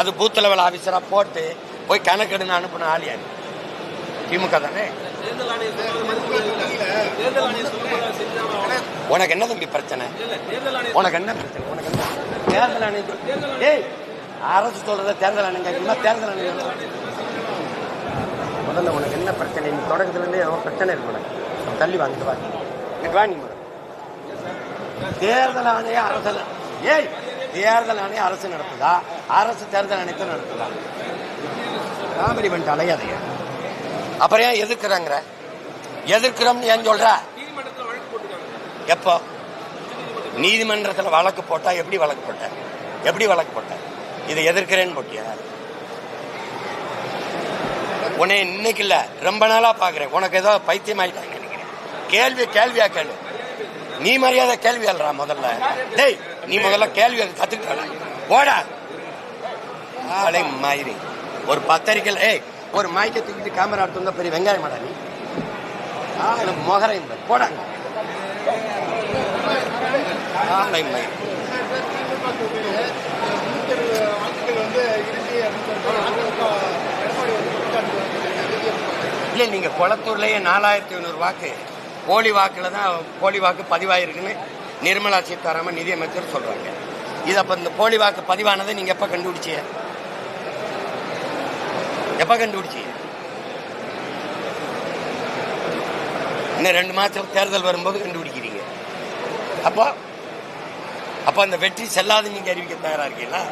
அது booth level ஆஃபீஸராக போட்டு போய் கணக்கெடுன்னு அனுப்பின ஆள் யாரு? திமுக தானே? உனக்கு என்ன தம்பி பிரச்சனை? உனக்கு என்ன பிரச்சனை? உனக்கு என்ன? தேர்தல் ஆணையம் ஏய் அரசு சொல்றத தேர்தல் ஆணையம் கேட்கணுமா தேர்தல் ஆணையம் முதல்ல உனக்கு என்ன பிரச்சனை? நீ தொடக்கத்துல இருந்தே ஏதோ பிரச்சனை இருக்கு உனக்கு. தள்ளி வாங்கிட்டு வா. இங்க வா நீ தேர்தல் ஆணையம் அரசு ஏய் தேர்தல் ஆணையம் அரசு நடத்துதா? அரசு தேர்தல் அனைத்தும் நடத்தலாம் காமெடி பண்ணிட்டு அலையாதையா அப்புறம் ஏன் எதிர்க்கிறாங்கிற? எதிர்க்கிறோம்னு ஏன் சொல்ற? எப்போ? நீதிமன்றத்தில் வழக்கு போட்டா எப்படி வழக்கு போட்ட? எப்படி வழக்கு போட்ட? இதை எதிர்க்கிறேன்னு போட்டியா? உன்னை இன்னைக்கு இல்ல ரொம்ப நாளா பாக்குறேன். உனக்கு ஏதோ பைத்தியம் ஆயிட்டாங்க நினைக்கிறேன். கேள்வி கேள்வியா கேளு. நீ மரியாதை கேள்வி அல்றா முதல்ல. டேய் நீ முதல்ல கேள்வி கத்துக்கிட்ட போடா ஆளை மாயிரி. ஒரு பத்திரிக்கையில் ஏய் ஒரு மைக்கை தூக்கிட்டு கேமரா எடுத்து வந்தா பெரிய வெங்காயம் மாடா நீ. எனக்கு மொகரையும் பாரு. போடாங்க ஆளை மயிர். இல்லை நீங்கள் குளத்தூர்லேயே நாலாயிரத்தி ஐநூறு வாக்கு போலி வாக்கில் தான் போலி வாக்கு பதிவாயிருக்குன்னு நிர்மலா சீதாராமன் நிதியமைச்சர் சொல்கிறாங்க இது அப்போ இந்த போலி வாக்கு பதிவானதை நீங்கள் எப்போ கண்டுபிடிச்சீங்க? எப்ப கண்டுபிடிச்சீங்க இன்னும் ரெண்டு மாதம் தேர்தல் வரும்போது கண்டுபிடிக்கிறீங்க. அப்போ அப்போ அந்த வெற்றி செல்லாது நீங்கள் அறிவிக்க தயாராக இருக்கீங்களா?